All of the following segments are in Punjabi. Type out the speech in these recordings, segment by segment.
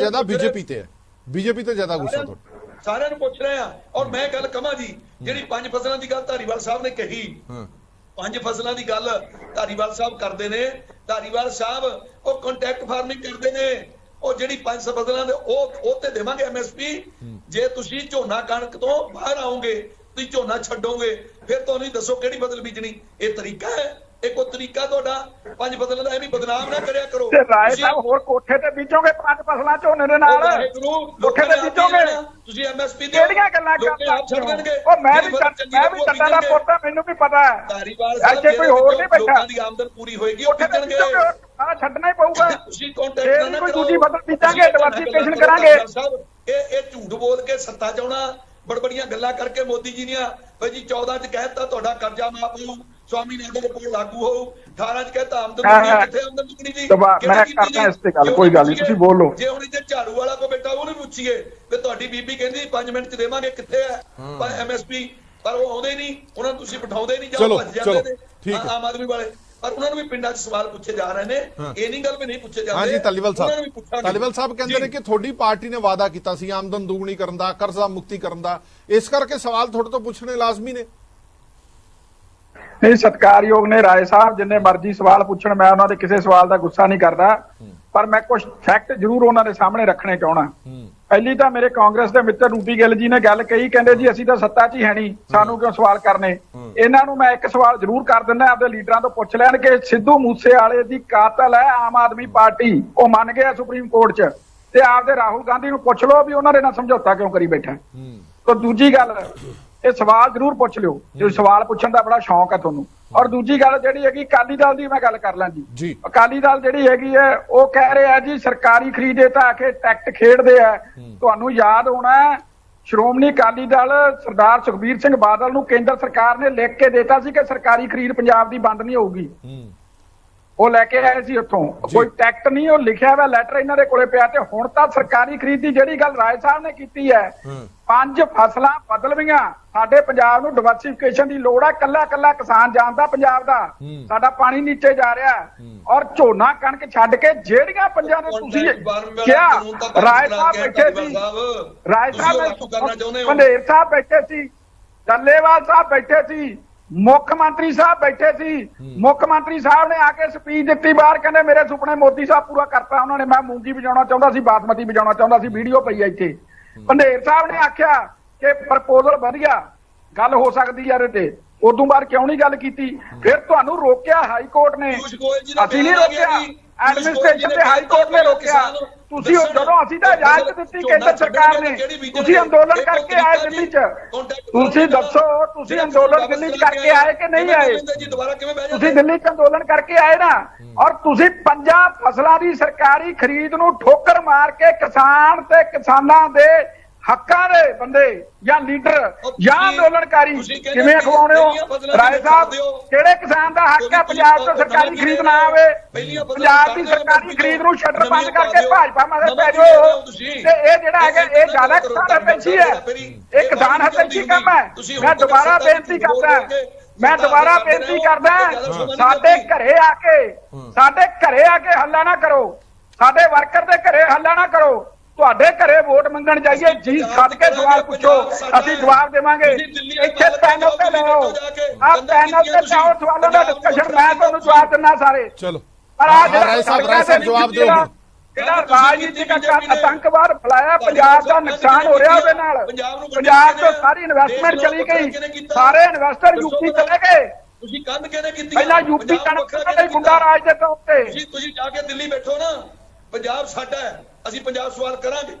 ਜ਼ਿਆਦਾ ਬੀਜੇਪੀ ਤੇ ਹੈ। ਬੀਜੇਪੀ ਤੇ ਜ਼ਿਆਦਾ ਗੁੱਸਾ ਤੁਹਾਡਾ ਸਾਰਿਆਂ ਨੂੰ ਪੁੱਛ ਰਹੇ ਆ ਔਰ ਮੈਂ ਗੱਲ ਕਹਾਂ ਜੀ ਜਿਹੜੀ ਪੰਜ ਫਸਲਾਂ ਦੀ ਗੱਲ ਧਾਰੀਵਾਲ ਸਾਹਿਬ ਨੇ ਕਹੀ। ਹਾਂ। ਪੰਜ ਫਸਲਾਂ ਦੀ ਗੱਲ ਧਾਰੀਵਾਲ ਸਾਹਿਬ ਕਰਦੇ ਨੇ। ਧਾਰੀਵਾਲ ਸਾਹਿਬ ਉਹ ਕੰਟੈਕਟ ਫਾਰਮਿੰਗ ਕਰਦੇ ਨੇ। ਉਹ ਜਿਹੜੀ ਪੰਜ ਫਸਲਾਂ ਦੇ ਉਹ ਉਹ ਤੇ ਦੇਵਾਂਗੇ ਐਮਐਸਪੀ ਜੇ ਤੁਸੀਂ ਝੋਨਾ ਕਣਕ ਤੋਂ ਬਾਹਰ ਆਓਗੇ ਤੁਸੀਂ ਝੋਨਾ ਛੱਡੋਗੇ ਫਿਰ ਤੁਹਾਨੂੰ ਦੱਸੋ ਕਿਹੜੀ ਫਸਲ ਬੀਜਣੀ। ਇਹ ਤਰੀਕਾ ਹੈ। ਇਹ ਕੋਈ ਤਰੀਕਾ ਤੁਹਾਡਾ ਪੰਜ ਫਸਲਾਂ ਦਾ ਐਵੇਂ ਬਦਨਾਮ ਨਾ ਕਰਿਆ ਕਰੋ। ਤੇ ਰਾਏ ਸਾਹਿਬ ਹੋਰ ਕੋਠੇ ਤੇ ਬੀਜੋਗੇ ਪੰਜ ਫਸਲਾਂ ਝੋਨੇ ਦੇ ਨਾਲ? ਕੋਠੇ ਤੇ ਬੀਜੋਗੇ? ਤੁਸੀਂ ਐਮਐਸਪੀ ਦੇ ਕਿਹੜੀਆਂ ਗੱਲਾਂ ਕਰਦੇ ਹੋ? ਉਹ ਮੈਂ ਵੀ ਮੈਂ ਵੀ ਚੱਟਾ ਦਾ ਪੋਤਾ ਮੈਨੂੰ ਵੀ ਪਤਾ ਹੈ। ਇੱਥੇ ਕੋਈ ਹੋਰ ਨਹੀਂ ਬੈਠਾ। ਲੋਕਾਂ ਦੀ ਆਮਦਨ ਪੂਰੀ ਹੋਏਗੀ ਉਹ ਬੀਜਣਗੇ। ਆ ਛੱਡਣਾ ਹੀ ਪਊਗਾ। ਤੁਸੀਂ ਕੰਟੈਕਟ ਵੀ ਨਾ ਕੋਈ। ਦੂਜੀ ਫਸਲ ਬੀਜਾਂਗੇ, ਗੱਲਾਂ ਕਰਾਂਗੇ। ਇਹ ਇਹ ਝੂਠ ਬੋਲ ਕੇ ਸੱਤਾ ਚਾਉਣਾ ਬੜਬੜੀਆਂ ਗੱਲਾਂ ਕਰਕੇ ਮੋਦੀ ਜੀ ਦੀਆਂ ਭਾਈ ਜੀ 14 ਚ ਕਹਿਤਾ ਤੁਹਾਡਾ ਕਰਜ਼ਾ ਮਾਫ ਹੋਊ। ਸਵਾਮੀ ਨਾਇਡੂ ਰਿਪੋਰਟ ਲਾਗੂ ਹੋਊ 18 ਚ ਕਹਿਤਾ ਆਮਦਨ ਹਾਂ, ਦੁੱਗਣੀ ਹਾਂ। ਕਿੱਥੇ ਆਮਦਨ ਦੁੱਗਣੀ ਦੀ ਮੈਂ ਕਰਦਾ ਜੀ? ਇਸ ਤੇ ਗੱਲ, ਕੋਈ ਗੱਲ ਨਹੀਂ, ਤੁਸੀਂ ਬੋਲੋ। ਜੇ ਹੁਣ ਇੱਥੇ ਝਾੜੂ ਵਾਲਾ ਕੋ ਬੈਠਾ ਉਹਨੂੰ ਪੁੱਛੀਏ ਵੀ ਤੁਹਾਡੀ ਬੀਬੀ ਕਹਿੰਦੀ 5 ਮਿੰਟ ਚ ਦੇਵਾਂਗੇ ਕਿੱਥੇ ਹੈ ਪਰ ਐਮਐਸਪੀ ਪਰ ਉਹ ਆਉਂਦੇ ਨਹੀਂ ਉਹਨਾਂ ਨੂੰ ਤੁਸੀਂ ਬਿਠਾਉਂਦੇ ਨਹੀਂ ਜਾਂ ਭੱਜ ਜਾਂਦੇ ਨੇ ਠੀਕ ਹੈ। ਆਮ ਆਦਮੀ ਵਾਲੇ ਪਰ ਉਹਨਾਂ ਨੂੰ ਵੀ ਪਿੰਡਾਂ 'ਚ ਸਵਾਲ ਪੁੱਛੇ ਜਾ ਰਹੇ ਨੇ ਹਾਂ। ਇਹ ਨਹੀਂ ਗੱਲ ਵੀ ਨਹੀਂ ਪੁੱਛੇ ਜਾਂਦੇ ਹਾਂਜੀ ਤਾਲੀਵਾਲ ਨੂੰ ਸਾਹਿਬ। ਤਾਲੀਵਾਲ ਸਾਹਿਬ ਕਹਿੰਦੇ। ਨੇ ਕਿ ਤੁਹਾਡੀ ਪਾਰਟੀ ਨੇ ਵਾਅਦਾ ਕੀਤਾ ਸੀ ਆਮਦਨ ਦੁਗਣੀ ਕਰਨ ਦਾ ਕਰਜ਼ਾ ਮੁਕਤੀ ਕਰਨ ਦਾ ਇਸ ਕਰਕੇ ਸਵਾਲ ਤੁਹਾਡੇ ਤੋਂ ਪੁੱਛਣੇ ਲਾਜ਼ਮੀ ਨੇ ਨਹੀਂ ਸਤਿਕਾਰਯੋਗ ਨੇ ਰਾਏ ਸਾਹਿਬ ਜਿੰਨੇ ਮਰਜ਼ੀ ਸਵਾਲ ਪੁੱਛਣ ਮੈਂ ਉਹਨਾਂ ਦੇ ਕਿਸੇ ਸਵਾਲ ਦਾ ਗੁੱਸਾ ਨਹੀਂ ਕਰਦਾ। ਪਰ ਮੈਂ ਕੁਝ ਫੈਕਟ ਜ਼ਰੂਰ ਉਹਨਾਂ ਦੇ ਸਾਹਮਣੇ ਰੱਖਣੇ ਚਾਹਣਾ ਪਹਿਲੀ ਤਾਂ ਮੇਰੇ ਕਾਂਗਰਸ ਦੇ ਮਿੱਤਰ ਰੂਪੀ ਗਿੱਲ ਜੀ ਨੇ ਗੱਲ ਕਹੀ ਕਹਿੰਦੇ ਜੀ ਅਸੀਂ ਤਾਂ ਸੱਤਾ 'ਚ ਹੀ ਹੈ ਨਹੀਂ ਸਾਨੂੰ ਕਿਉਂ ਸਵਾਲ ਕਰਨੇ? ਇਹਨਾਂ ਨੂੰ ਮੈਂ ਇੱਕ ਸਵਾਲ ਜ਼ਰੂਰ ਕਰ ਦਿੰਦਾ ਆਪਦੇ ਲੀਡਰਾਂ ਤੋਂ ਪੁੱਛ ਲੈਣ ਕਿ ਸਿੱਧੂ ਮੂਸੇ ਵਾਲੇ ਦੀ ਕਾਤਲ ਹੈ ਆਮ ਆਦਮੀ ਪਾਰਟੀ? ਉਹ ਮੰਨ ਗਿਆ ਸੁਪਰੀਮ ਕੋਰਟ 'ਚ। ਤੇ ਆਪਦੇ ਰਾਹੁਲ ਗਾਂਧੀ ਨੂੰ ਪੁੱਛ ਲਓ ਵੀ ਉਹਨਾਂ ਦੇ ਨਾਲ ਸਮਝੌਤਾ ਕਿਉਂ ਕਰੀ ਬੈਠਾ। ਤਾਂ ਦੂਜੀ ਗੱਲ ਇਹ ਸਵਾਲ ਜ਼ਰੂਰ ਪੁੱਛ ਲਿਓ। ਜੇ ਸਵਾਲ ਪੁੱਛਣ ਦਾ ਬੜਾ ਸ਼ੌਂਕ ਹੈ ਤੁਹਾਨੂੰ। ਔਰ ਦੂਜੀ ਗੱਲ ਜਿਹੜੀ ਹੈਗੀ ਅਕਾਲੀ ਦਲ ਦੀ ਮੈਂ ਗੱਲ ਕਰ ਲਾਂ ਜੀ। ਅਕਾਲੀ ਦਲ ਜਿਹੜੀ ਹੈਗੀ ਹੈ ਉਹ ਕਹਿ ਰਿਹਾ ਜੀ ਸਰਕਾਰੀ ਖਰੀਦੇ ਤਾਂ ਆ ਕੇ ਟੈਕਟ ਖੇਡਦੇ ਆ। ਤੁਹਾਨੂੰ ਯਾਦ ਹੋਣਾ ਸ਼੍ਰੋਮਣੀ ਅਕਾਲੀ ਦਲ ਸਰਦਾਰ ਸੁਖਬੀਰ ਸਿੰਘ ਬਾਦਲ ਨੂੰ ਕੇਂਦਰ ਸਰਕਾਰ ਨੇ ਲਿਖ ਕੇ ਦਿੱਤਾ ਸੀ ਕਿ ਸਰਕਾਰੀ ਖਰੀਦ ਪੰਜਾਬ ਦੀ ਬੰਦ ਨਹੀਂ ਹੋਊਗੀ। ਉਹ ਲੈ ਕੇ ਆਏ ਸੀ ਉੱਥੋਂ। ਕੋਈ ਟੈਕਟ ਨਹੀਂ ਉਹ ਲਿਖਿਆ ਹੋਇਆ ਲੈਟਰ ਇਹਨਾਂ ਦੇ ਕੋਲੇ ਪਿਆ ਤੇ ਹੁਣ ਤਾਂ ਸਰਕਾਰੀ ਖਰੀਦ ਦੀ ਜਿਹੜੀ ਗੱਲ ਰਾਏ ਸਾਹਿਬ ਨੇ ਕੀਤੀ ਹੈ। ਪੰਜ ਫਸਲਾਂ ਬਦਲਵੀਆਂ। ਸਾਡੇ ਪੰਜਾਬ ਨੂੰ ਡਿਵਰਸਿਫਿਕੇਸ਼ਨ ਦੀ ਲੋੜ ਹੈ ਕੱਲਾ ਕੱਲਾ ਕਿਸਾਨ ਜਾਣਦਾ ਪੰਜਾਬ ਦਾ। ਸਾਡਾ ਪਾਣੀ ਨੀਚੇ ਜਾ ਰਿਹਾ। ਹੈ। ਔਰ ਝੋਨਾ ਕਣਕ ਛੱਡ ਕੇ ਜਿਹੜੀਆਂ ਪੰਜਾਂ ਨੇ ਤੁਸੀਂ ਕਿਹਾ ਰਾਏ ਸਾਹਿਬ ਬੈਠੇ ਸੀ। ਰਾਏ ਸਾਹਿਬ ਪੰਡੇਰ ਸਾਹਿਬ ਬੈਠੇ ਸੀ। ਟੱਲੇਵਾਲ ਸਾਹਿਬ ਬੈਠੇ ਸੀ। ਮੁੱਖ ਮੰਤਰੀ ਸਾਹਿਬ ਬੈਠੇ ਸੀ। ਮੁੱਖ ਮੰਤਰੀ ਸਾਹਿਬ ਨੇ ਆ ਕੇ ਸਪੀਚ ਦਿੱਤੀ ਬਾਹਰ। ਕਹਿੰਦੇ ਮੇਰੇ ਸੁਪਨੇ ਮੋਦੀ ਸਾਹਿਬ ਪੂਰਾ ਕਰਤਾ ਉਹਨਾਂ ਨੇ। ਮੈਂ ਮੂੰਗੀ ਵਜਾਉਣਾ ਚਾਹੁੰਦਾ ਸੀ ਬਾਸਮਤੀ ਵਜਾਉਣਾ ਚਾਹੁੰਦਾ ਸੀ। ਵੀਡੀਓ ਪਈ ਆ ਇੱਥੇ। ਪੰਡੇਰ ਸਾਹਿਬ ਨੇ ਆਖਿਆ ਕਿ ਪ੍ਰਪੋਜ਼ਲ ਵਧੀਆ ਗੱਲ ਹੋ ਸਕਦੀ ਯਾਰ ਇਹ ਤੇ। ਉਦੋਂ ਬਾਅਦ ਕਿਉਂ ਨਹੀਂ ਗੱਲ ਕੀਤੀ? ਫਿਰ ਤੁਹਾਨੂੰ ਰੋਕਿਆ ਹਾਈ ਕੋਰਟ ਨੇ। ਅਸੀਂ ਨਹੀਂ ਰੋਕਿਆ। ਐਡਮਿਨਿਸਟ੍ਰੇਸ਼ਨ ਤੇ ਹਾਈ ਕੋਰਟ ਨੇ ਰੋਕਿਆ। ਤੁਸੀਂ ਜਦੋਂ ਅਸੀਂ ਤਾਂ ਇਜਾਜ਼ਤ ਦਿੱਤੀ ਕੇਂਦਰ ਸਰਕਾਰ ਨੇ ਤੁਸੀਂ ਅੰਦੋਲਨ ਕਰਕੇ ਆਏ ਦਿੱਲੀ 'ਚ। ਤੁਸੀਂ ਦੱਸੋ ਤੁਸੀਂ ਅੰਦੋਲਨ ਦਿੱਲੀ 'ਚ ਕਰਕੇ ਆਏ ਕਿ ਨਹੀਂ ਆਏ? ਤੁਸੀਂ ਦਿੱਲੀ 'ਚ ਅੰਦੋਲਨ ਕਰਕੇ ਆਏ ਨਾ ਔਰ ਤੁਸੀਂ ਪੰਜਾਂ ਫਸਲਾਂ ਦੀ ਸਰਕਾਰੀ ਖਰੀਦ ਨੂੰ ਠੋਕਰ ਮਾਰ ਕੇ ਕਿਸਾਨ ਤੇ ਕਿਸਾਨਾਂ ਦੇ ਹੱਕਾਂ ਦੇ ਬੰਦੇ ਜਾਂ ਲੀਡਰ ਜਾਂ ਅੰਦੋਲਨਕਾਰੀ ਕਿਵੇਂ ਅਖਵਾਉਣੇ ਹੋ? ਰਾਏ ਸਾਹਿਬ। ਕਿਹੜੇ ਕਿਸਾਨ ਦਾ ਹੱਕ ਹੈ ਪੰਜਾਬ 'ਚ ਸਰਕਾਰੀ ਖਰੀਦ ਨਾ ਆਵੇ? ਪੰਜਾਬ ਦੀ ਸਰਕਾਰੀ। ਖਰੀਦ ਨੂੰ ਸ਼ਟਰ ਬੰਦ ਕਰਕੇ ਭਾਜਪਾ ਨਵਾਂ ਪੈ ਜਾਓ? ਤੇ ਇਹ ਜਿਹੜਾ ਹੈਗਾ ਇਹ ਜ਼ਿਆਦਾ ਕਿਸਾਨ ਹਤੈਸ਼ੀ ਹੈ। ਇਹ ਕਿਸਾਨ ਹਤੈਸ਼ੀ ਕੰਮ ਹੈ। ਮੈਂ ਦੁਬਾਰਾ ਬੇਨਤੀ ਕਰਦਾ ਮੈਂ ਦੁਬਾਰਾ ਬੇਨਤੀ ਕਰਦਾ ਸਾਡੇ ਘਰੇ ਆ ਕੇ ਸਾਡੇ ਘਰੇ ਆ ਕੇ ਹੱਲਾ ਨਾ ਕਰੋ। ਸਾਡੇ ਵਰਕਰ ਦੇ ਘਰੇ ਹੱਲਾ ਨਾ ਕਰੋ। ਤੁਹਾਡੇ ਘਰੇ ਵੋਟ ਮੰਗਣ ਜਾਈਏ ਜੀ ਸੱਦ ਕੇ ਸਵਾਲ ਪੁੱਛੋ ਅਸੀਂ ਜਵਾਬ ਦੇਵਾਂਗੇ। ਇੱਥੇ ਪੈਨਲ ਤੇ ਲਿਓ ਆ ਪੈਨਲ ਤੇ ਲਿਆਓ ਸਵਾਲਾਂ ਦਾ ਡਿਸਕਸ਼ਨ ਮੈਂ ਤੁਹਾਨੂੰ ਜਵਾਬ ਦਿੰਦਾ ਸਾਰੇ। ਚਲੋ। ਪਰ ਆ ਜਿਹੜਾ ਰਾਏ ਸਾਹਿਬ ਸੜਕਾਂ ਰਾਏ ਸਾਹਿਬ ਦੇ ਜਵਾਬ ਦਿਓ। ਜਿਹੜਾ- ਰਾਜਨੀਤਿਕ ਆਤੰਕਵਾਦ ਫੈਲਾਇਆ ਪੰਜਾਬ ਦਾ ਨੁਕਸਾਨ ਹੋ ਰਿਹਾ ਉਹਦੇ ਨਾਲ। ਪੰਜਾਬ ਤੋਂ ਸਾਰੀ ਇਨਵੈਸਟਮੈਂਟ ਚਲੀ ਗਈ। ਸਾਰੇ ਇਨਵੈਸਟਰ ਯੂਪੀ ਚਲੇ ਗਏ। ਤੁਸੀਂ ਕੰਧ ਕਿਹਨੇ ਕੀਤੀ ਪਹਿਲਾਂ ਯੂਪੀ ਕਣਕ ਦੇ ਗੁੰਡਾ ਰਾਜ ਦੇ ਤੌਰ ਤੇ। ਤੁਸੀਂ ਤੁਸੀਂ ਜਾ ਕੇ ਦਿੱਲੀ ਬੈਠੋ ਨਾ। ਪੰਜਾਬ ਸਾਡਾ ਹੈ। ਅਸੀਂ ਪੰਜਾਬ ਸਵਾਲ ਕਰਾਂਗੇ।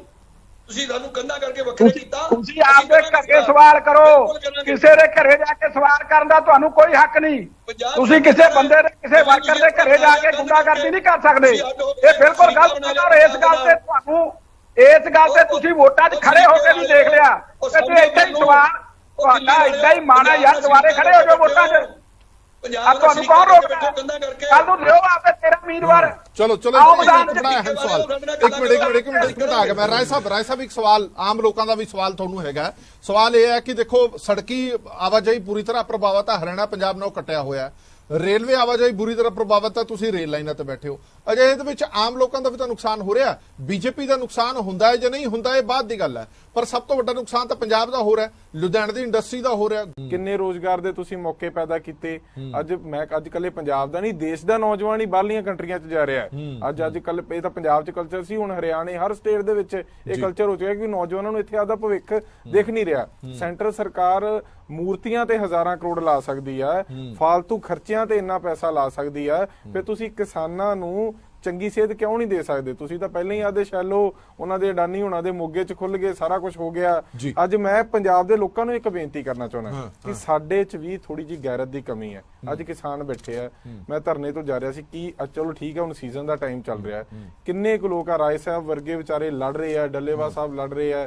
ਤੁਸੀਂ ਸਾਨੂੰ ਕੰਧਾ ਕਰਕੇ ਵੱਖਰੇ ਕੀਤਾ। ਤੁਸੀਂ ਆਪਦੇ ਘਰੇ ਸਵਾਲ। ਕਰੋ। ਕਿਸੇ ਦੇ ਘਰੇ ਜਾ ਕੇ ਸਵਾਲ ਕਰਨ ਦਾ ਤੁਹਾਨੂੰ ਕੋਈ ਹੱਕ ਨਹੀਂ। ਤੁਸੀਂ ਕਿਸੇ ਬੰਦੇ ਦੇ ਕਿਸੇ ਵਰਕਰ ਦੇ ਘਰੇ ਜਾ ਕੇ ਗੁੰਡਾਗਰਦੀ ਨਹੀਂ ਕਰ ਸਕਦੇ। ਇਹ ਬਿਲਕੁਲ ਗਲਤ ਹੈ। ਔਰ ਇਸ ਗੱਲ ਤੇ ਤੁਹਾਨੂੰ ਇਸ ਗੱਲ ਤੇ ਤੁਸੀਂ ਵੋਟਾਂ 'ਚ ਖੜੇ ਹੋ ਕੇ ਵੀ ਦੇਖ ਲਿਆ। ਤੁਸੀਂ ਏਦਾਂ ਹੀ ਸਵਾਲ ਤੁਹਾਡਾ ਏਦਾਂ ਹੀ ਮਾਣਾ ਯਾਰ ਦੁਬਾਰੇ ਖੜੇ ਹੋ ਜਾਓ ਵੋਟਾਂ 'ਚ। ਤੁਹਾਨੂੰ ਕੌਣ ਰੋਕਦਾ? ਕੱਲ ਨੂੰ ਲਿਓ ਆਪੇ ਤੇਰਾ ਉਮੀਦਵਾਰ। ਚਲੋ ਚਲੋ ਆਓ ਇੱਕ ਮੈਦਾਨ 'ਚ। ਬੜਾ ਅਹਿਮ ਸਵਾਲ ਇੱਕ ਮਿੰਟ ਇੱਕ ਮਿੰਟ ਇੱਕ ਮਿੰਟ ਇੱਕ ਮਿੰਟ ਆ ਗਿਆ। ਮੈਂ ਰਾਏ ਸਾਹਿਬ ਰਾਏ ਸਾਹਿਬ ਇੱਕ ਸਵਾਲ ਆਮ ਲੋਕਾਂ ਦਾ ਵੀ ਸਵਾਲ ਤੁਹਾਨੂੰ ਹੈਗਾ। ਸਵਾਲ ਇਹ ਹੈ ਕਿ ਦੇਖੋ ਸੜਕੀ ਆਵਾਜਾਈ ਪੂਰੀ ਤਰ੍ਹਾਂ ਪ੍ਰਭਾਵਿਤ ਹੈ ਹਰਿਆਣਾ ਪੰਜਾਬ ਨਾਲ ਕੱਟਿਆ ਹੋਇਆ। ਹੈ ਰੇਲਵੇ ਆਵਾਜਾਈ ਬੁਰੀ ਤਰ੍ਹਾਂ ਪ੍ਰਭਾਵਿਤ ਹੈ ਤੁਸੀਂ ਰੇਲ ਲਾਈਨਾਂ ਤੇ ਬੈਠੇ ਹੋ। ਅਜਿਹੇ ਦੇ ਵਿੱਚ ਆਮ ਲੋਕਾਂ ਦਾ ਵੀ ਤਾਂ ਨੁਕਸਾਨ ਹੋ ਰਿਹਾ। ਬੀਜੇਪੀ ਦਾ ਨੁਕਸਾਨ ਹੁੰਦਾ ਹੈ ਜਾਂ ਨਹੀਂ ਹੁੰਦਾ ਇਹ ਬਾਅਦ ਦੀ ਗੱਲ ਹੈ। ਪਰ ਸਭ ਤੋਂ ਵੱਡਾ ਨੁਕਸਾਨ ਤਾਂ ਪੰਜਾਬ ਦਾ ਹੋ ਰਿਹਾ ਲੁਧਿਆਣੇ ਦੀ ਇੰਡਸਟਰੀ ਦਾ ਹੋ ਰਿਹਾ ਕਿੰਨੇ ਰੋਜ਼ਗਾਰ ਦੇ ਤੁਸੀਂ ਮੌਕੇ ਪੈਦਾ ਕੀਤੇ? ਅੱਜ ਮੈਂ ਅੱਜ ਕੱਲੇ ਪੰਜਾਬ ਦਾ ਨਹੀਂ ਦੇਸ਼ ਦਾ ਨੌਜਵਾਨ ਹੀ ਬਾਹਰਲੀਆਂ ਕੰਟਰੀਆਂ 'ਚ ਜਾ ਰਿਹਾ ਹੈ। ਅੱਜ ਅੱਜ ਕੱਲ ਇਹ ਤਾਂ ਪੰਜਾਬ 'ਚ ਕਲਚਰ ਸੀ ਹੁਣ ਹਰਿਆਣੇ ਹਰ ਸਟੇਟ ਦੇ ਵਿੱਚ ਇਹ ਕਲਚਰ ਹੋ ਚੁੱਕਾ ਕਿ ਨੌਜਵਾਨਾਂ ਨੂੰ ਇੱਥੇ ਆਦਾ ਭਵਿੱਖ ਦਿਖ ਨਹੀਂ ਰਿਹਾ। ਸੈਂਟਰ ਸਰਕਾਰ ਮੂਰਤੀਆਂ ਤੇ ਹਜ਼ਾਰਾਂ ਕਰੋੜ ਲਾ ਸਕਦੀ ਆ ਫਾਲਤੂ ਖਰਚਿਆਂ ਤੇ ਇੰਨਾ ਪੈਸਾ ਲਾ ਸਕਦੀ ਆ ਫਿਰ ਤੁਸੀਂ ਕਿਸਾਨਾਂ ਨੂੰ ਚੰਗੀ ਸੇਧ ਕਿਉਂ ਨਹੀਂ ਦੇ ਸਕਦੇ? ਤੁਸੀਂ ਤਾਂ ਪਹਿਲਾਂ ਹੀ ਆਦੇ ਸ਼ੈਲੋ ਉਹਨਾਂ ਦੇ ਅਡਾਨੀ ਹੋਣਾ ਦੇ ਮੋਗੇ 'ਚ ਖੁੱਲ ਗਏ ਸਾਰਾ ਕੁਝ ਹੋ ਗਿਆ। ਅੱਜ ਮੈਂ ਪੰਜਾਬ ਦੇ ਲੋਕਾਂ ਨੂੰ ਇੱਕ ਬੇਨਤੀ ਕਰਨਾ ਚਾਹੁੰਦਾ ਕਿ ਸਾਡੇ 'ਚ ਵੀ ਥੋੜੀ ਜੀ ਗੈਰਤ ਦੀ ਕਮੀ ਹੈ। ਅੱਜ ਕਿਸਾਨ ਬੈਠੇ ਆ। ਮੈਂ ਧਰਨੇ ਤੋਂ ਜਾ ਰਿਹਾ ਸੀ ਕਿ ਚਲੋ ਠੀਕ ਹੈ ਹੁਣ ਸੀਜ਼ਨ ਦਾ ਟਾਈਮ ਚੱਲ ਰਿਹਾ ਹੈ। ਕਿੰਨੇ ਕੁ ਲੋਕ ਆ ਰਾਏ ਸਾਹਿਬ ਵਰਗੇ ਵਿਚਾਰੇ ਲੜ ਰਹੇ ਆ ਡੱਲੇਵਾ ਸਾਹਿਬ ਲੜ ਰਹੇ ਆ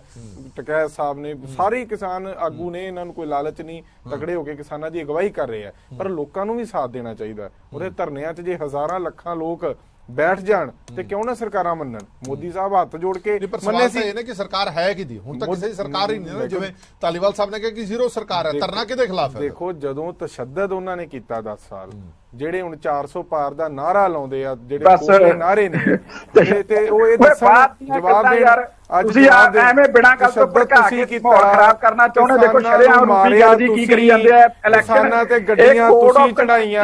ਟਕੈਤ ਸਾਹਿਬ ਨੇ ਸਾਰੇ ਕਿਸਾਨ ਆਗੂ ਨੇ ਇਹਨਾਂ ਨੂੰ ਕੋਈ ਲਾਲਚ ਨਹੀਂ ਤਕੜੇ ਹੋ ਕੇ ਕਿਸਾਨਾਂ ਦੀ ਅਗਵਾਈ ਕਰ ਰਹੇ ਆ। ਪਰ ਲੋਕਾਂ ਨੂੰ ਵੀ ਸਾਥ ਦੇਣਾ ਚਾਹੀਦਾ। ਉਹਦੇ ਧਰਨਿਆਂ 'ਚ ਜੇ ਹਜ਼ਾਰਾਂ ਲੱਖਾਂ ਲੋਕ ਬੈਠ ਜਾਣ ਤੇ ਕਿਉਂ ਨਾ ਸਰਕਾਰਾਂ ਮੰਨਣ? ਮੋਦੀ ਸਾਹਿਬ ਹੱਥ ਜੋੜ ਕੇ ਮੰਨੇ ਸੀ। ਇਹ ਨੇ ਕਿ ਸਰਕਾਰ ਹੈ ਕਿਦੀ ਹੁਣ ਤਾਂ ਮੋਦੀ- ਕਿਸੇ ਦੀ ਸਰਕਾਰ ਹੀ ਨਹੀਂ ਨਾ ਜਿਵੇਂ ਤਾਲੀਵਾਲ ਸਾਹਿਬ ਨੇ ਕਿਹਾ ਕਿ ਜ਼ੀਰੋ ਸਰਕਾਰ ਹੈ ਧਰਨਾ ਕਿਹਦੇ ਖਿਲਾਫ ਹੈ? ਦੇਖੋ ਜਦੋਂ ਤਸ਼ੱਦਦ ਉਹਨਾਂ ਨੇ ਕੀਤਾ 10 ਸਾਲ ਜਿਹੜੇ ਹੁਣ 400 ਪਾਰ ਦਾ ਨਾਰਾ ਲਾਉਂਦੇ ਆ ਜਿਹੜੇ। ਕੋਲੇ ਨਾਰੇ ਨੇ ਤੇ ਉਹ ਇਹ ਦੱਸਣ ਜਵਾਬ ਯਾਰ, ਅੱਜ ਤੁਸੀਂ। ਐਵੇਂ ਬਿਨਾਂ ਗੱਲ ਤੋਂ ਭੜਕਾ ਕੇ ਮਾਹੌਲ ਖਰਾਬ ਕਰਨਾ ਚਾਹੁੰਦੇ, ਦੇਖੋ ਨੂੰ ਰੂਪੀ ਮਾਰਿਆ ਗੱਲ ਜੀ ਕੀ ਕਰੀ ਜਾਂਦੇ ਆ, election, ਕਿਸਾਨਾਂ ਤੇ ਗੱਡੀਆਂ ਤੁਸੀਂ ਚੜਾਈਆਂ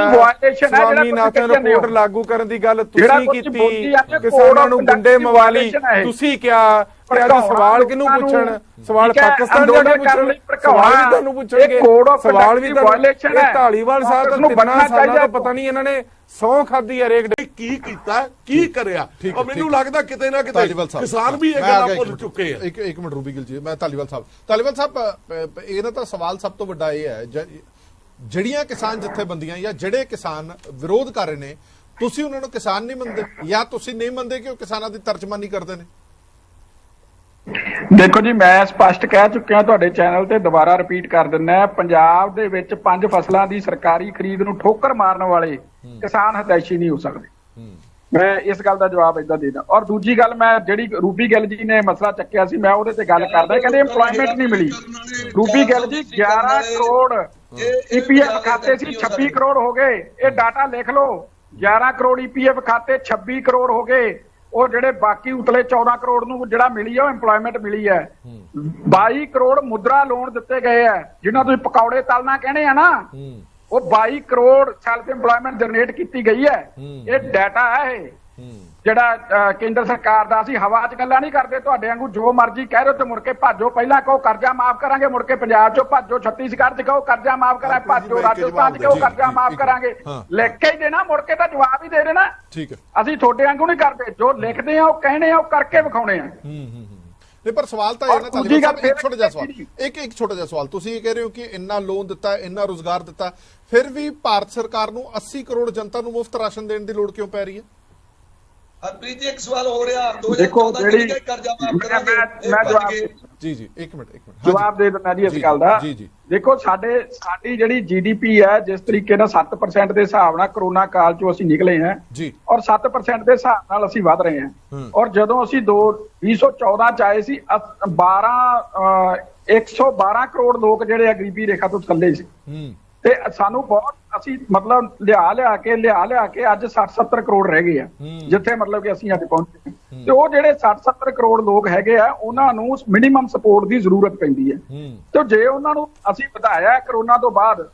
ਦੀ ਕਹਿੰਦੇ ਹੋ। ਰਿਪੋਰਟ ਲਾਗੂ ਕਰਨ ਦੀ ਗੱਲ ਤੁਸੀਂ ਕੀਤੀ ਕਿਸਾਨਾਂ ਨੂੰ ਗੁੰਡੇ ਦੀ ਮਵਾਲੀ। ਤੁਸੀਂ ਕਿਹਾ ਅੱਜ ਭੜਕਾਉਣਾ ਸਵਾਲ ਕਿਹਨੂੰ ਪੁੱਛਣ? ਸਵਾਲ ਪਾਕਿਸਤਾਨ ਜਾ ਕੇ ਅੰਦੋਲਨ ਕਰਨ ਲਈ ਪੁੱਛਣ? ਸਵਾਲ ਵੀ ਤੁਹਾਨੂੰ ਪੁੱਛਣਗੇ। ਸਵਾਲ ਵੀ ਦੀ ਇਹ ਹੈ। ਢਾਲੀਵਾਲ ਸਾਹਿਬ ਨੂੰ ਤਿੰਨਾਂ ਸਾਲਾਂ ਪਤਾ ਨਹੀਂ ਇਹਨਾਂ ਨੇ ਸੌ ਖਾਦੀ ਹੈ ਰੇਕ ਕੀ ਕੀਤਾ? ਕੀ ਕਰਿਆ? ਔਰ ਮੈਨੂੰ। ਲੱਗਦਾ ਕਿਤੇ ਨਾ ਕਿਤੇ ਕਿਸਾਨ ਵੀ ਇਹ ਗੱਲਾਂ ਭੁੱਲ। ਚੁੱਕੇ ਆ। ਇੱਕ ਇੱਕ ਮਿੰਟ ਰੂਬੀ ਗਿਲ ਜੀ ਮੈਂ ਤਾਲੀਵਾਲ ਸਾਹਿਬ। ਤਾਲੀਵਾਲ ਸਾਹਿਬ ਇਹਨਾਂ ਦਾ ਸਵਾਲ ਸਭ ਤੋਂ ਵੱਡਾ ਇਹ ਹੈ ਜਿਹੜੀਆਂ ਕਿਸਾਨ ਜਥੇਬੰਦੀਆਂ ਜਾਂ ਜਿਹੜੇ ਕਿਸਾਨ ਵਿਰੋਧ ਕਰ ਰਹੇ ਨੇ ਤੁਸੀਂ ਉਹਨਾਂ ਨੂੰ ਕਿਸਾਨ ਨਹੀਂ ਮੰਨਦੇ? ਜਾਂ ਤੁਸੀਂ ਨਹੀਂ ਮੰਨਦੇ ਕਿ ਉਹ ਕਿਸਾਨਾਂ ਦੀ ਤਰਜਮਾਨੀ ਕਰਦੇ ਨੇ? ਦੇਖੋ ਜੀ ਮੈਂ ਸਪਸ਼ਟ ਕਹਿ ਚੁੱਕਿਆ ਤੁਹਾਡੇ ਚੈਨਲ ਤੇ ਦੁਬਾਰਾ ਰਿਪੀਟ ਕਰ ਦਿੰਦਾ ਪੰਜਾਬ ਦੇ ਵਿੱਚ ਪੰਜ ਫਸਲਾਂ ਦੀ ਸਰਕਾਰੀ ਖਰੀਦ ਨੂੰ ਠੋਕਰ ਮਾਰਨ ਵਾਲੇ ਕਿਸਾਨ ਹਤੈਸ਼ੀ ਨਹੀਂ ਹੋ ਸਕਦੇ। ਮੈਂ ਇਸ ਗੱਲ ਦਾ ਜਵਾਬ ਇਦਾਂ ਦੇਦਾ। ਔਰ ਦੂਜੀ ਗੱਲ ਮੈਂ ਜਿਹੜੀ ਰੂਬੀ ਗਿੱਲ ਜੀ ਨੇ ਮਸਲਾ ਚੱਕਿਆ ਸੀ ਮੈਂ ਉਹਦੇ ਤੇ ਗੱਲ ਕਰਦਾ ਕਹਿੰਦੇ EMPLOYMENT ਨਹੀਂ ਮਿਲੀ। ਰੂਬੀ ਗਿੱਲ ਜੀ 11 ਕਰੋੜ ਈਪੀਐਫ ਖਾਤੇ ਸੀ 26 ਕਰੋੜ ਹੋ ਗਏ। ਇਹ ਡਾਟਾ ਲਿਖ ਲਓ। 11 ਕਰੋੜ ਈਪੀਐਫ ਖਾਤੇ 26 ਕਰੋੜ ਹੋ ਗਏ। ਉਹ ਜਿਹੜੇ ਬਾਕੀ ਉਤਲੇ 14 ਕਰੋੜ ਨੂੰ ਜਿਹੜਾ ਮਿਲੀ ਆ ਉਹ EMPLOYMENT ਮਿਲੀ ਹੈ। 22 ਕਰੋੜ ਮੁਦਰਾ ਲੋਨ ਦਿੱਤੇ ਗਏ ਆ ਜਿਨ੍ਹਾਂ ਤੁਸੀਂ ਪਕੌੜੇ ਤਲਣਾ ਕਹਿੰਦੇ ਆ ਨਾ ਉਹ 22 ਕਰੋੜ ਸੈਲਫ EMPLOYMENT ਜਨਰੇਟ ਕੀਤੀ ਗਈ ਹੈ। ਇਹ ਡਾਟਾ ਹੈ ਇਹ। ਜਿਹੜਾ ਕੇਂਦਰ ਸਰਕਾਰ ਦਾ ਅਸੀਂ ਹਵਾ 'ਚ ਗੱਲਾਂ ਨਹੀਂ ਕਰਦੇ ਤੁਹਾਡੇ ਵਾਂਗੂ ਜੋ ਮਰਜ਼ੀ ਕਹਿ ਰਹੇ ਹੋ ਤੇ ਮੁੜ ਕੇ ਭਾਜੋ ਪਹਿਲਾਂ ਕਹੋ ਕਰਜ਼ਾ ਮਾਫ ਕਰਾਂਗੇ ਮੁੜ ਕੇ ਪੰਜਾਬ 'ਚੋਂ ਭਾਜੋ ਛੱਤੀਸਗੜ੍ਹ 'ਚ ਕਹੋ ਕਰਜ਼ਾ ਮਾਫ ਕਰਾਂ ਭਾਜੋ ਰਾਜਸਥਾਨ 'ਚ ਕਹੋ ਕਰਜ਼ਾ ਮਾਫ ਕਰਾਂਗੇ। ਹਾਂ। ਲਿਖ ਕੇ ਹੀ ਦੇਣਾ ਮੁੜ ਕੇ ਤਾਂ ਜਵਾਬ ਹੀ ਦੇ ਦੇਣਾ। ਠੀਕ ਹੈ। ਅਸੀਂ ਤੁਹਾਡੇ ਵਾਂਗੂ ਨਹੀਂ ਕਰਦੇ। ਜੋ ਲਿਖਦੇ ਆ ਉਹ ਕਹਿੰਦੇ ਆ ਉਹ ਕਰਕੇ ਵਿਖਾਉਣੇ ਆ। ਨਹੀਂ ਪਰ ਸਵਾਲ ਤਾਂ ਇਹ ਨਾ ਗੱਲ ਸਾਹਿਬ ਇੱਕ ਛੋਟਾ ਜਿਹਾ ਸਵਾਲ। ਇੱਕ ਇੱਕ ਛੋਟਾ ਜਿਹਾ ਸਵਾਲ। ਤੁਸੀਂ ਇਹ ਕਹਿ ਰਹੇ ਹੋ ਕਿ ਇੰਨਾ ਲੋਨ ਦਿੱਤਾ ਇੰਨਾ ਰੋਜ਼ਗਾਰ ਦਿੱਤਾ ਫਿਰ ਵੀ ਭਾਰਤ ਸਰਕਾਰ ਨੂੰ 80 ਕਰੋੜ ਜਨਤਾ ਨੂੰ ਮੁਫਤ ਰਾਸ਼ਨ ਦੇਣ ਦੀ ਲੋੜ ਕਿਉਂ ਪੈ ਰਹੀ ਹੈ? ਹਰਪ੍ਰੀਤ ਜੀ ਇੱਕ ਸਵਾਲ ਹੋ ਰਿਹਾ ਦੇਖੋ 2014 ਜਿਹੜੀ ਕਰਜ਼ਾ ਮਾਫ ਮੈਂ- ਕਰਾਂਗੇ ਮੈਂ ਜਵਾਬ। ਜੀ ਜੀ ਇੱਕ ਮਿੰਟ ਇੱਕ ਮਿੰਟ। ਜਵਾਬ ਦੇ ਦਿੰਦਾ ਜੀ ਇਸ ਜੀ, ਗੱਲ ਦਾ ਜੀ, ਜੀ। ਦੇਖੋ ਸਾਡੇ ਸਾਡੀ ਜਿਹੜੀ ਜੀਡੀਪੀ ਹੈ ਜਿਸ ਤਰੀਕੇ ਨਾਲ 7% ਦੇ ਹਿਸਾਬ ਨਾਲ ਕਰੋਨਾ ਕਾਲ ਚੋਂ ਅਸੀਂ ਨਿਕਲੇ ਹਾਂ ਜੀ ਔਰ 7% ਦੇ ਹਿਸਾਬ ਨਾਲ ਅਸੀਂ ਵਧ ਰਹੇ ਹਾਂ। ਔਰ ਜਦੋਂ ਅਸੀਂ 2 2014 ਚ ਆਏ ਸੀ ਅ- 12 ਅ, 112 ਕਰੋੜ ਲੋਕ ਜਿਹੜੇ ਆ ਗਰੀਬੀ ਰੇਖਾ ਤੋਂ ਥੱਲੇ ਸੀ ਹੂੰ ਤੇ ਸਾਨੂੰ ਬਹੁਤ ਅਸੀਂ ਮਤਲਬ ਲਿਆ ਲਿਆ ਕੇ ਲਿਆ ਲਿਆ ਕੇ ਅੱਜ 60 70 ਕਰੋੜ ਰਹਿ ਗਏ ਆ। ਜਿੱਥੇ ਮਤਲਬ ਕਿ ਅਸੀਂ ਅੱਜ ਪਹੁੰਚੇ। ਤੇ ਉਹ ਜਿਹੜੇ 60 70 ਕਰੋੜ ਲੋਕ ਹੈਗੇ ਆ ਉਹਨਾਂ ਨੂੰ ਮਿਨੀਮਮ ਸਪੋਰਟ ਦੀ ਜ਼ਰੂਰਤ ਪੈਂਦੀ ਹੈ। ਤੇ ਜੇ ਉਹਨਾਂ ਨੂੰ ਅਸੀਂ ਵਧਾਇਆ ਕਰੋਨਾ ਤੋਂ ਬਾਅਦ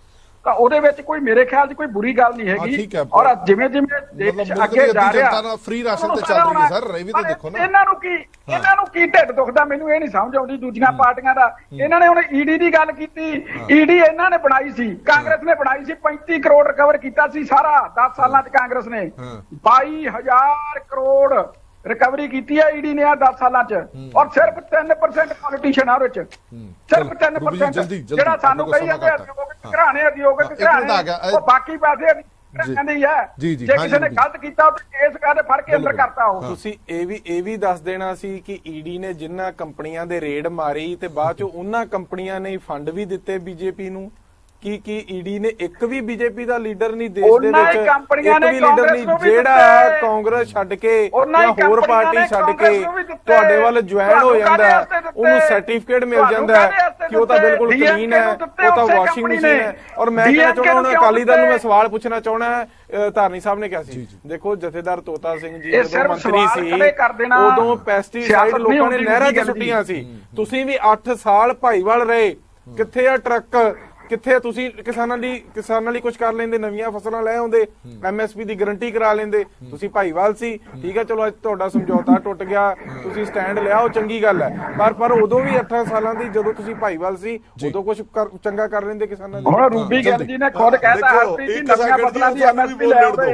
ਤਾਂ ਉਹਦੇ ਵਿੱਚ ਕੋਈ ਮੇਰੇ ਖਿਆਲ 'ਚ ਕੋਈ ਬੁਰੀ ਗੱਲ ਨਹੀਂ ਹੈਗੀ। ਔਰ ਜਿਵੇਂ ਜਿਵੇਂ ਦੇਸ਼ ਅੱਗੇ ਜਾ ਰਿਹਾ। ਜਨਤਾ ਨਾਲ free ਰਾਸ਼ਨ ਤੇ ਚੱਲ ਰਹੀ ਹੈ ਸਰ, ਇਹ ਵੀ ਤਾਂ ਦੇਖੋ ਨਾ। ਇਹਨਾਂ ਨੂੰ ਕੀ ਇਹਨਾਂ ਨੂੰ ਕੀ ਢਿੱਡ ਦੁਖਦਾ ਮੈਨੂੰ ਇਹ ਨਹੀਂ ਸਮਝ ਆਉਂਦੀ ਦੂਜੀਆਂ ਪਾਰਟੀਆਂ ਦਾ। ਇਹਨਾਂ ਨੇ ਹੁਣ ਈਡੀ ਦੀ ਗੱਲ ਕੀਤੀ। ਈਡੀ ਇਹਨਾਂ ਨੇ ਬਣਾਈ ਸੀ। ਕਾਂਗਰਸ ਨੇ ਬਣਾਈ ਸੀ। 35 ਕਰੋੜ ਰਿਕਵਰ ਕੀਤਾ ਸੀ ਸਾਰਾ। 10 ਸਾਲਾਂ 'ਚ ਕਾਂਗਰਸ ਨੇ। ਹਾਂ। 22000 ਕਰੋੜ ਰਿਕਵਰੀ ਕੀਤੀ ਹੈ ਈਡੀ ਨੇ ਆ 10 ਸਾਲਾਂ 'ਚ। ਔਰ ਸਿਰਫ 3% ਪੋਲੀਟੀਸ਼ੀਅਨ ਆ ਉਹਦੇ 'ਚ। ਸਿਰਫ ਚਲੋ, ਰੂਬੀ ਜੀ, 3% ਜਲਦੀ, ਜਲਦੀ, ਜਿਹੜਾ ਸਾਨੂੰ ਕਹੀ ਜਾਂਦੇ ਸਮਾਂ ਉਦਯੋਗਿਕ ਘਰਾਣੇ ਉਹ ਬਾਕੀ ਪੈਸੇ ਕਹਿੰਦੇ ਹੀ ਹੈ ਜੀ, ਜੀ, ਜੇ ਹਾਂਜੀ, ਕਿਸੇ ਨੇ। ਗਲਤ ਕੀਤਾ ਤੇ ਕੇਸ ਕਰਦੇ ਫੜ ਕੇ ਅੰਦਰ। ਕਰਤਾ ਉਹ। ਤੁਸੀਂ ਇਹ ਵੀ ਇਹ ਵੀ ਦੱਸ ਦੇਣਾ ਸੀ ਕਿ ਈਡੀ ਨੇ ਜਿੰਨਾ ਕੰਪਨੀਆਂ ਦੇ ਰੇਡ ਮਾਰੀ ਤੇ ਬਾਅਦ ਚ ਉਹਨਾਂ ਕੰਪਨੀਆਂ ਨੇ ਫੰਡ ਵੀ ਦਿੱਤੇ ਬੀਜੇਪੀ ਨੂੰ। ਕੀ ਕੀ ਈਡੀ ਨੇ ਇੱਕ ਵੀ ਬੀਜੇਪੀ ਦਾ ਲੀਡਰ ਨਹੀਂ ਦੇਸ਼ ਦੇ ਉਹਨਾਂ ਹੀ ਵਿੱਚ ਕੰਪਨੀਆਂ ਇੱਕ ਨੇ ਵੀ ਲੀਡਰ ਕਾਂਗਰਸ ਨਹੀਂ ਨੂੰ ਵੀ ਜਿਹੜਾ। ਕਾਂਗਰਸ ਛੱਡ ਕੇ ਹੀ ਜਾਂ ਹੋਰ ਪਾਰਟੀ ਛੱਡ ਕੇ। ਤੁਹਾਡੇ ਵੱਲ ਜੁਆਇਨ ਹੋ ਜਾਂਦਾ ਹੈ ਉਹਨੂੰ? ਸਰਟੀਫਿਕੇਟ ਮਿਲ ਜਾਂਦਾ ਹੈ ਕਿ ਉਹ ਤਾਂ? ਬਿਲਕੁਲ ਕਲੀਨ ਹੈ ਉਹ ਤਾਂ ਵਾਸ਼ਿੰਗ ਮਸ਼ੀਨ। ਹੈ ਔਰ ਮੈਂ ਕਹਿਣਾ ਚਾਹੁੰਦਾ ਕਿਉਂ ਅਕਾਲੀ ਦਲ ਨੂੰ ਮੈਂ? ਸਵਾਲ ਪੁੱਛਣਾ ਚਾਹੁੰਦਾ ਅ, ਧਾਰਨੀ ਸਾਹਿਬ ਨੇ ਕਿਹਾ ਸੀ ਦੇਖੋ ਜਥੇਦਾਰ ਤੋਤਾ ਸਿੰਘ ਜੀ ਜਦੋਂ ਮੰਤਰੀ ਸੀ ਉਦੋਂ ਪੈਸਟੀਸਾਈਡ ਲੋਕਾਂ ਨੇ ਨਹਿਰਾਂ 'ਚ। ਸੁੱਟੀਆਂ ਸੀ ਤੁਸੀਂ ਵੀ 8 ਸਾਲ ਭਾਈਵਾਲ ਰਹੇ ਕਿੱਥੇ ਆ ਟਰੱਕ ਕਿੱਥੇ ਤੁਸੀਂ ਕਿਸਾਨਾਂ ਲਈ ਕਿਸਾਨਾਂ ਲਈ ਕੁਝ ਕਰ ਲੈਂਦੇ ਨਵੀਆਂ ਫਸਲਾਂ ਲੈ ਆਉਂਦੇ ਐਮਐਸਪੀ ਦੀ ਗਾਰੰਟੀ ਕਰਾ ਲੈਂਦੇ ਤੁਸੀਂ ਭਾਈਵਾਲ ਸੀ ਠੀਕ ਹੈ ਚਲੋ ਅੱਜ ਤੁਹਾਡਾ ਸਮਝੌਤਾ ਟੁੱਟ ਗਿਆ ਤੁਸੀਂ ਸਟੈਂਡ ਲਿਆ ਉਹ ਚੰਗੀ ਗੱਲ ਹੈ। ਪਰ ਪਰ ਉਦੋਂ ਵੀ 8 ਸਾਲਾਂ ਦੀ ਜਦੋਂ ਤੁਸੀਂ ਭਾਈਵਾਲ ਸੀ ਉਦੋਂ ਕੁਝ ਚੰਗਾ ਕਰ ਲੈਂਦੇ ਕਿਸਾਨਾਂ ਲਈ ਹੁਣ ਰੂਬੀ ਗਿੱਲ ਜੀ ਨੇ ਖੁਦ ਕਹਿਤਾ ਹਰਪ੍ਰੀਤ ਜੀ ਨਵੀਆਂ ਫਸਲਾਂ ਦੀ ਐਮਐਸਪੀ ਲੈ ਆਉਂਦੇ।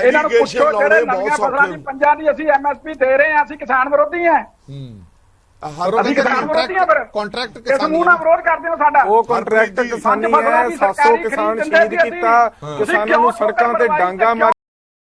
ਇਹਨਾਂ ਨੂੰ ਪੁੱਛੋ ਜਿਹੜੇ ਨਵੀਆਂ ਫਸਲਾਂ ਦੀ। ਪੰਜਾਂ ਦੀ ਅਸੀਂ ਐਮਐਸਪੀ ਦੇ ਰਹੇ ਹਾਂ ਅਸੀਂ ਕਿਸਾਨ ਵਿਰੋਧੀ ਹਾਂ। ਉਹ ਅਸੀਂ ਕਿਸਾਨ ਵਿਰੋਧੀ ਹਾਂ ਫਿਰ। ਕੰਟਰੈਕਟ ਕਿਸਾਨੀ ਨੂੰ ਨਾ ਵਿਰੋਧ ਕਰਦੇ ਹੋ ਸਾਡਾ। ਉਹ ਕੰਟਰੈਕਟ ਕਿਸਾਨੀ ਹੈ ਦੀ 700 ਸਰਕਾਰੀ ਕਿਸਾਨ ਸ਼ਹੀਦ ਕੀਤਾ। ਕਿਸਾਨਾਂ ਨੂੰ ਸੜਕਾਂ ਤੇ ਡਾਂਗਾ ਬਣਵਾਈ,